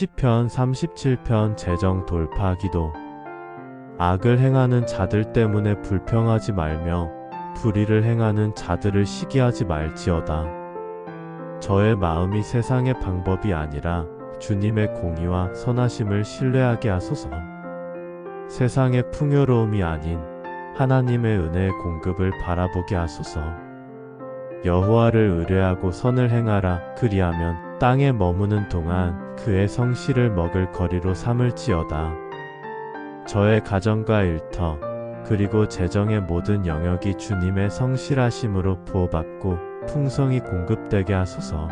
시편 37편 재정 돌파 기도 악을 행하는 자들 때문에 불평하지 말며 불의를 행하는 자들을 시기하지 말지어다. 저의 마음이 세상의 방법이 아니라 주님의 공의와 선하심을 신뢰하게 하소서. 세상의 풍요로움이 아닌 하나님의 은혜의 공급을 바라보게 하소서. 여호와를 의뢰하고 선을 행하라 그리하면 땅에 머무는 동안 그의 성실을 먹을 거리로 삼을지어다. 저의 가정과 일터 그리고 재정의 모든 영역이 주님의 성실하심으로 부어받고 풍성이 공급되게 하소서.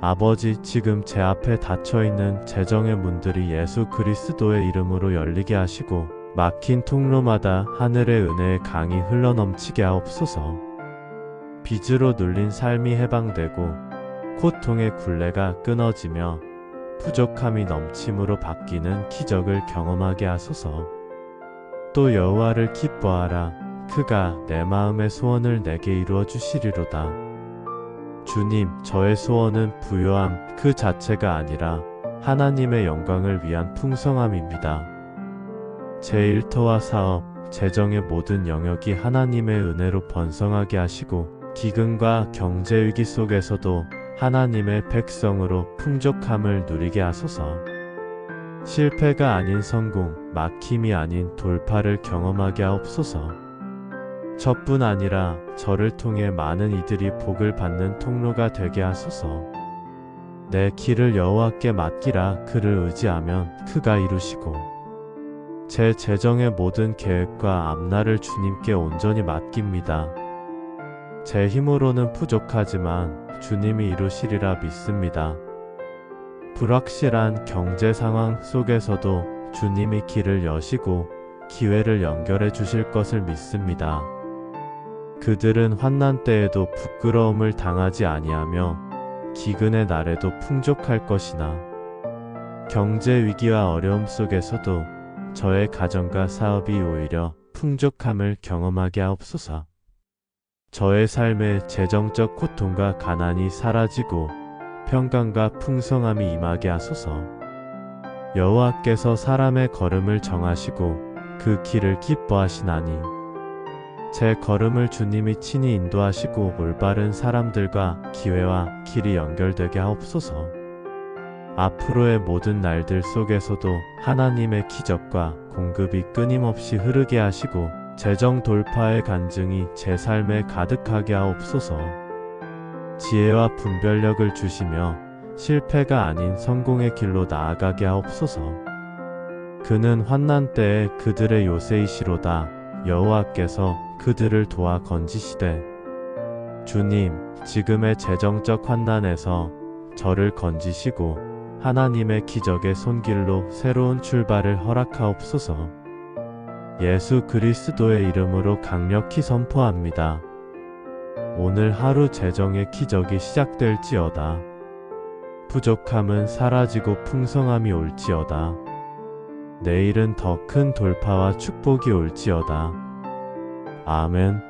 아버지 지금 제 앞에 닫혀 있는 재정의 문들이 예수 그리스도의 이름으로 열리게 하시고 막힌 통로마다 하늘의 은혜의 강이 흘러넘치게 하옵소서. 빚으로 눌린 삶이 해방되고 고통의 굴레가 끊어지며 부족함이 넘침으로 바뀌는 기적을 경험하게 하소서. 또 여호와를 기뻐하라. 그가 내 마음의 소원을 내게 이루어 주시리로다. 주님, 저의 소원은 부요함 그 자체가 아니라 하나님의 영광을 위한 풍성함입니다. 제 일터와 사업, 재정의 모든 영역이 하나님의 은혜로 번성하게 하시고 기근과 경제 위기 속에서도 하나님의 백성으로 풍족함을 누리게 하소서. 실패가 아닌 성공, 막힘이 아닌 돌파를 경험하게 하옵소서. 저뿐 아니라 저를 통해 많은 이들이 복을 받는 통로가 되게 하소서. 내 길을 여호와께 맡기라 그를 의지하면 그가 이루시고 제 재정의 모든 계획과 앞날을 주님께 온전히 맡깁니다. 제 힘으로는 부족하지만 주님이 이루시리라 믿습니다. 불확실한 경제 상황 속에서도 주님이 길을 여시고 기회를 연결해 주실 것을 믿습니다. 그들은 환난 때에도 부끄러움을 당하지 아니하며 기근의 날에도 풍족할 것이나 경제 위기와 어려움 속에서도 저의 가정과 사업이 오히려 풍족함을 경험하게 하옵소서. 저의 삶의 재정적 고통과 가난이 사라지고 평강과 풍성함이 임하게 하소서. 여호와께서 사람의 걸음을 정하시고 그 길을 기뻐하시나니 제 걸음을 주님이 친히 인도하시고 올바른 사람들과 기회와 길이 연결되게 하옵소서. 앞으로의 모든 날들 속에서도 하나님의 기적과 공급이 끊임없이 흐르게 하시고 재정 돌파의 간증이 제 삶에 가득하게 하옵소서. 지혜와 분별력을 주시며 실패가 아닌 성공의 길로 나아가게 하옵소서. 그는 환난 때에 그들의 요새이시로다. 여호와께서 그들을 도와 건지시되 주님, 지금의 재정적 환난에서 저를 건지시고 하나님의 기적의 손길로 새로운 출발을 허락하옵소서. 예수 그리스도의 이름으로 강력히 선포합니다. 오늘 하루 재정의 기적이 시작될지어다. 부족함은 사라지고 풍성함이 올지어다. 내일은 더 큰 돌파와 축복이 올지어다. 아멘.